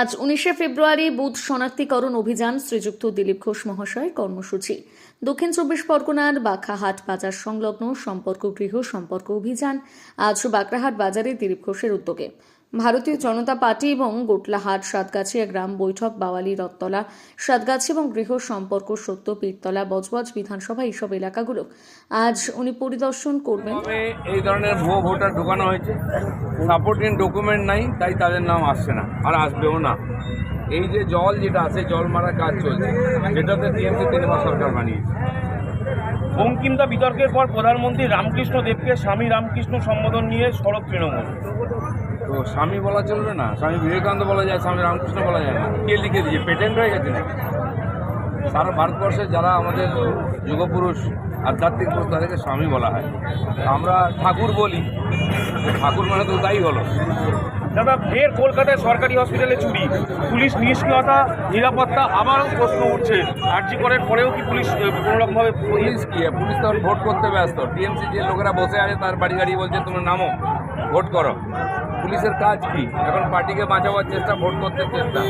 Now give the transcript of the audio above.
আজ উনিশে ফেব্রুয়ারি বুথ শনাক্তিকরণ অভিযান শ্রীযুক্ত দিলীপ ঘোষ মহাশয়ের কর্মসূচি। দক্ষিণ চব্বিশ পরগনার বাঁকাহাট বাজার সংলগ্ন সম্পর্ক গৃহ সম্পর্ক অভিযান। আজ বাঁকড়াহাট বাজারে দিলীপ ঘোষের উদ্যোগে। ভারতীয় জনতা পার্টি এবং গোটলাহাট সাতগাছিয়া গ্রাম বৈঠক বাওয়ালি রত্তলা সাতগাছি এবং গৃহ সম্পর্ক সত্য পীরতলা বজবজ বিধানসভা এইসব এলাকাগুলো আজ উনি পরিদর্শন করবেন। এই ধরনের ভুয়ো ভোটার ঢোকানো হয়েছে। সাপোর্টিং ডকুমেন্ট নাই তাই তাদের নাম আসছে না আর আসবেও না। এই যে জল যেটা আছে জল মারার কাজ চলছে যেটাতে টিএমসি তিনবার সরকার বানিয়েছে। বঙ্কিমদা বিতর্কের পর প্রধানমন্ত্রী রামকৃষ্ণ দেবকে স্বামী রামকৃষ্ণ সম্বোধন নিয়ে সড়ক তৃণমূল। তো স্বামী বলা চলবে না। স্বামী বিবেকানন্দ বলা যায় স্বামী রামকৃষ্ণ বলা যায় না। কে লিখে দিয়ে পেটেন্ট হয়ে গেছে নাকি? সারা ভারতবর্ষে যারা আমাদের যুগপুরুষ আধ্যাত্মিক পুরুষ তাদেরকে স্বামী বলা হয়। আমরা ঠাকুর বলি। ঠাকুর মানে তো তাই হলো। দাদা ফের কলকাতায় সরকারি হসপিটালে চুরি। পুলিশ নিষ্ক্রিয়তা নিরাপত্তা আবারও প্রশ্ন উঠছে। আর্জি করার পরেও কি পুলিশ কোনোরকমভাবে পুলিশ কি? পুলিশ তো ভোট করতে ব্যস্ত। টিএমসি যে লোকেরা বসে আছে তার বাড়ি গাড়ি বলছে তুমি নামো ভোট করো। পুলিশের কাজ কি? এখন পার্টিকে বাঁচাবার চেষ্টা ভোট করতে চেষ্টা।